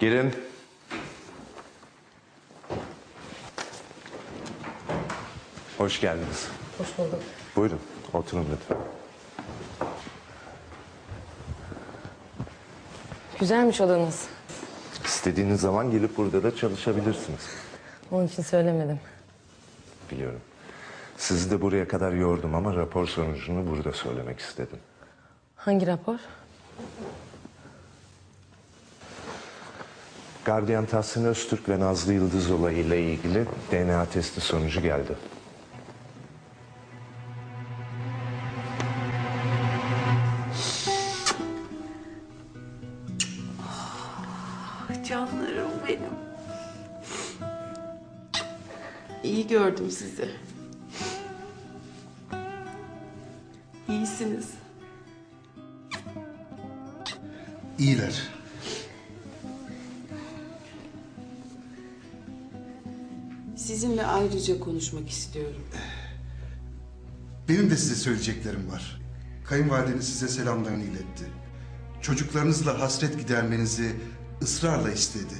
Girin. Hoş geldiniz. Hoş bulduk. Buyurun, oturun lütfen. Güzelmiş odanız. İstediğiniz zaman gelip burada da çalışabilirsiniz. Onun için söylemedim. Biliyorum. Sizi de buraya kadar yordum ama rapor sonucunu burada söylemek istedim. Hangi rapor? Gardiyan Tahsin Öztürk ve Nazlı Yıldız olayıyla ilgili DNA testi sonucu geldi. Canlarım benim. İyi gördüm sizi. İyisiniz. İyiler. Sizinle ayrıca konuşmak istiyorum. Benim de size söyleyeceklerim var. Kayınvalideniz size selamlarını iletti. Çocuklarınızla hasret gidermenizi ısrarla istedi.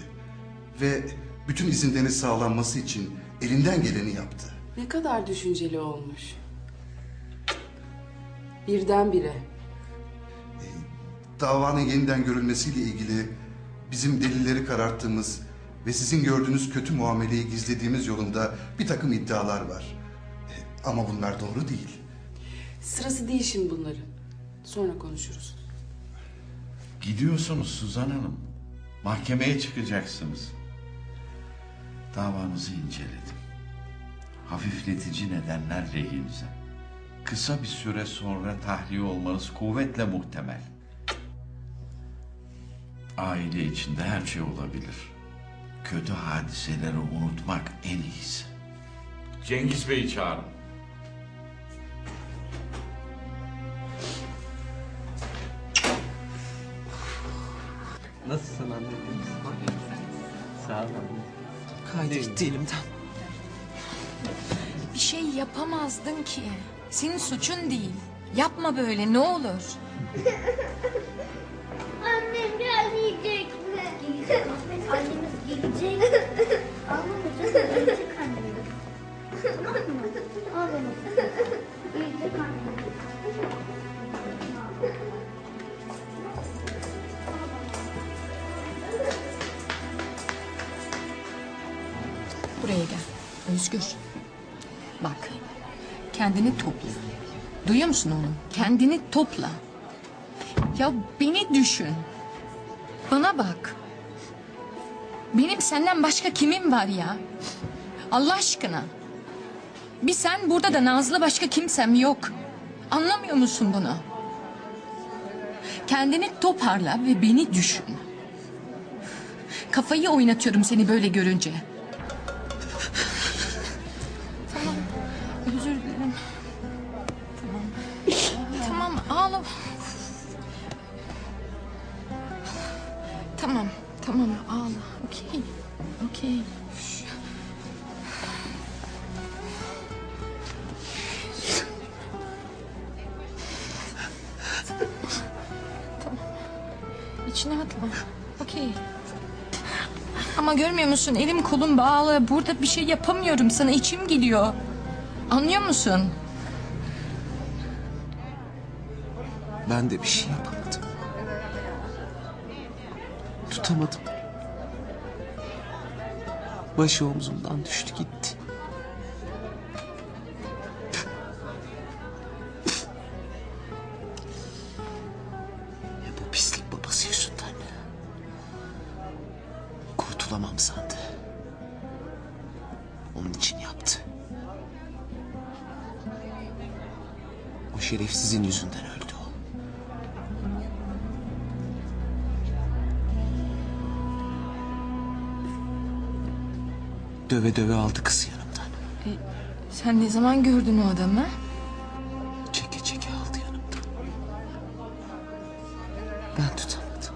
Ve bütün izinlerin sağlanması için elinden geleni yaptı. Ne kadar düşünceli olmuş. Birdenbire. Davanın yeniden görülmesiyle ilgili bizim delilleri kararttığımız ve sizin gördüğünüz kötü muameleyi gizlediğimiz yolunda bir takım iddialar var. E, Ama bunlar doğru değil. Sırası değil şimdi bunların. Sonra konuşuruz. Gidiyorsunuz Suzan Hanım. Mahkemeye çıkacaksınız. Davanızı inceledim. Hafifletici nedenler lehinize. Kısa bir süre sonra tahliye olmanız kuvvetle muhtemel. Aile içinde her şey olabilir. Kötü hadiseleri unutmak en iyisi. Cengiz Bey'i çağırın. Nasılsın anneciğim? Sağ ol. Kaydetti elimden. Bir şey yapamazdın ki. Senin suçun değil. Yapma böyle ne olur. Buraya gel. Özgür. Bak. Kendini topla. Duyuyor musun onu? Kendini topla. Ya beni düşün. Bana bak. Benim senden başka kimim var ya? Allah aşkına. Bir sen burada da Nazlı başka kimsem yok. Anlamıyor musun bunu? Kendini toparla ve beni düşün. Kafayı oynatıyorum seni böyle görünce. Tamam. Tamam ağla. Okey. Okey. Tamam. İçine atma. Okey. Ama görmüyor musun? Elim kolum bağlı. Burada bir şey yapamıyorum. Sana içim gidiyor. Anlıyor musun? Ben de bir şey yapamadım. Tutamadım. Başı omzumdan düştü gitti. Ya bu pislik babası yüzünden. Kurtulamam sandı. Onun için yaptı. O şerefsizin yüzünden öldü Döve döve aldı kızı yanımdan. Sen ne zaman gördün o adamı? Çeke çeke aldı yanımdan. Ben tutamadım.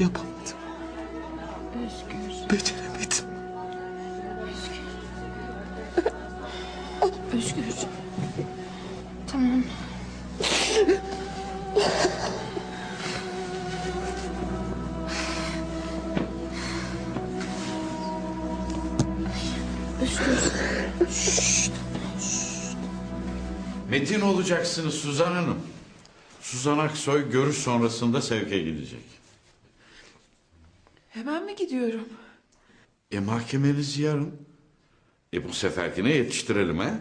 Yapamadım. Özgür. Beceremedim. Metin olacaksınız Suzan Hanım. Suzan Aksoy görüş sonrasında sevke gidecek. Hemen mi gidiyorum? E mahkemeniz yarın. E bu seferkine yetiştirelim ha?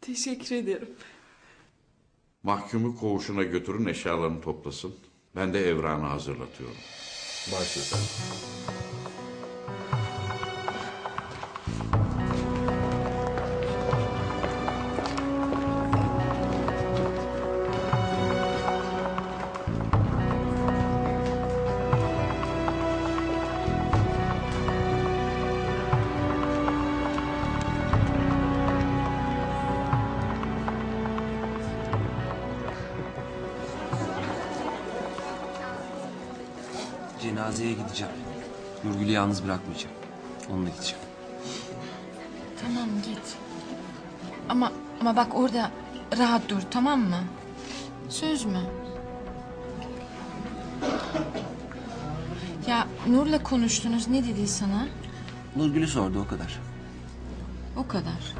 Teşekkür ederim. Mahkumu koğuşuna götürün eşyalarını toplasın. Ben de evranı hazırlatıyorum. Baş Cenazeye gideceğim. Nurgül'ü yalnız bırakmayacağım. Onunla gideceğim. Tamam git. Ama ama bak orada rahat dur tamam mı? Söz mü? Ya Nur'la konuştunuz ne dedi sana? Nurgül'ü sordu o kadar. O kadar.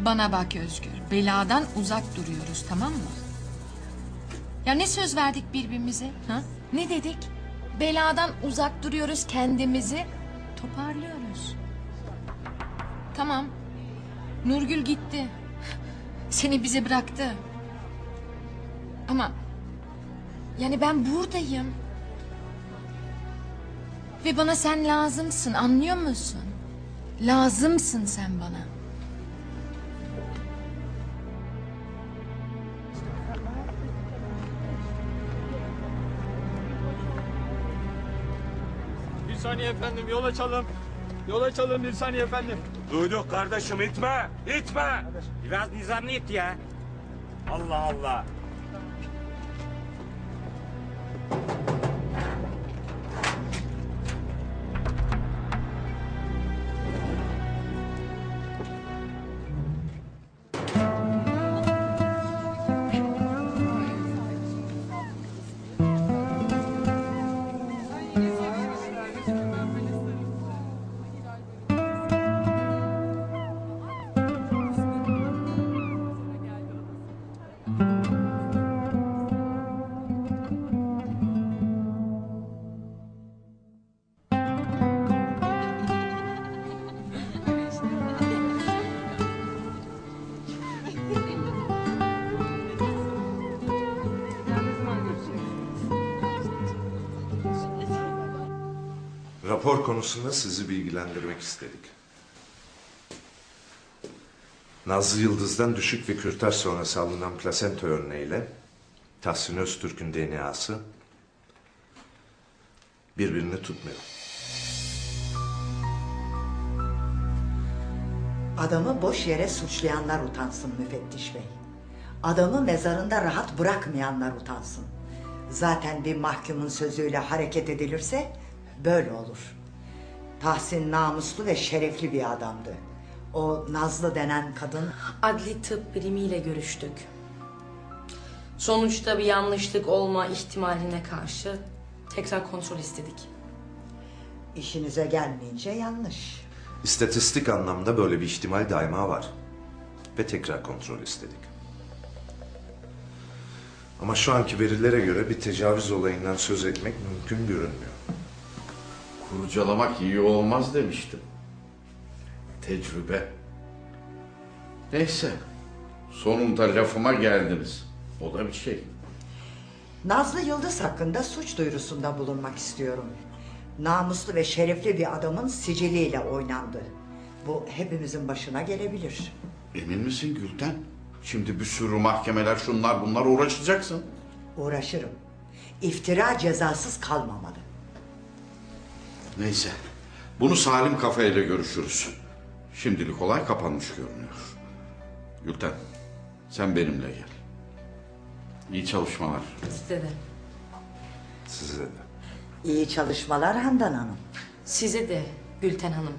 Bana bak Özgür. Beladan uzak duruyoruz tamam mı? Ya ne söz verdik birbirimize? Ha? Ne dedik? Beladan uzak duruyoruz kendimizi. Toparlıyoruz. Tamam. Nurgül gitti. Seni bize bıraktı. Ama yani ben buradayım. Ve bana sen lazımsın anlıyor musun? Lazımsın sen bana. Saniye efendim yol açalım. Yol açalım bir saniye efendim. Duyduk kardeşim itme, itme. Biraz nizamlı it ya. Allah Allah. Rapor konusunda sizi bilgilendirmek istedik. Nazlı Yıldız'dan düşük ve kürtaj sonrası alınan plasenta örneğiyle Tahsin Öztürk'ün DNA'sı birbirini tutmuyor. Adamı boş yere suçlayanlar utansın müfettiş bey. Adamı mezarında rahat bırakmayanlar utansın. Zaten bir mahkumun sözüyle hareket edilirse böyle olur. Tahsin namuslu ve şerefli bir adamdı. O Nazlı denen kadın Adli tıp birimiyle görüştük. Sonuçta bir yanlışlık olma ihtimaline karşı tekrar kontrol istedik. işinize gelmeyince yanlış. İstatistik anlamda böyle bir ihtimal daima var. Ve tekrar kontrol istedik. Ama şu anki verilere göre bir tecavüz olayından söz etmek mümkün görünmüyor. Kurcalamak iyi olmaz demiştim. Tecrübe. Neyse. Sonunda lafıma geldiniz. O da bir şey. Nazlı Yıldız hakkında suç duyurusunda bulunmak istiyorum. Namuslu ve şerefli bir adamın siciliyle oynandı. Bu hepimizin başına gelebilir. Emin misin Gülten? Şimdi bir sürü mahkemeler şunlar bunlar uğraşacaksın. Uğraşırım. İftira cezasız kalmamalı. Neyse. Bunu Salim kafayla görüşürüz. Şimdilik olay kapanmış görünüyor. Gülten sen benimle gel. İyi çalışmalar. Size de. Size de. İyi çalışmalar Handan Hanım. Size de Gülten Hanım.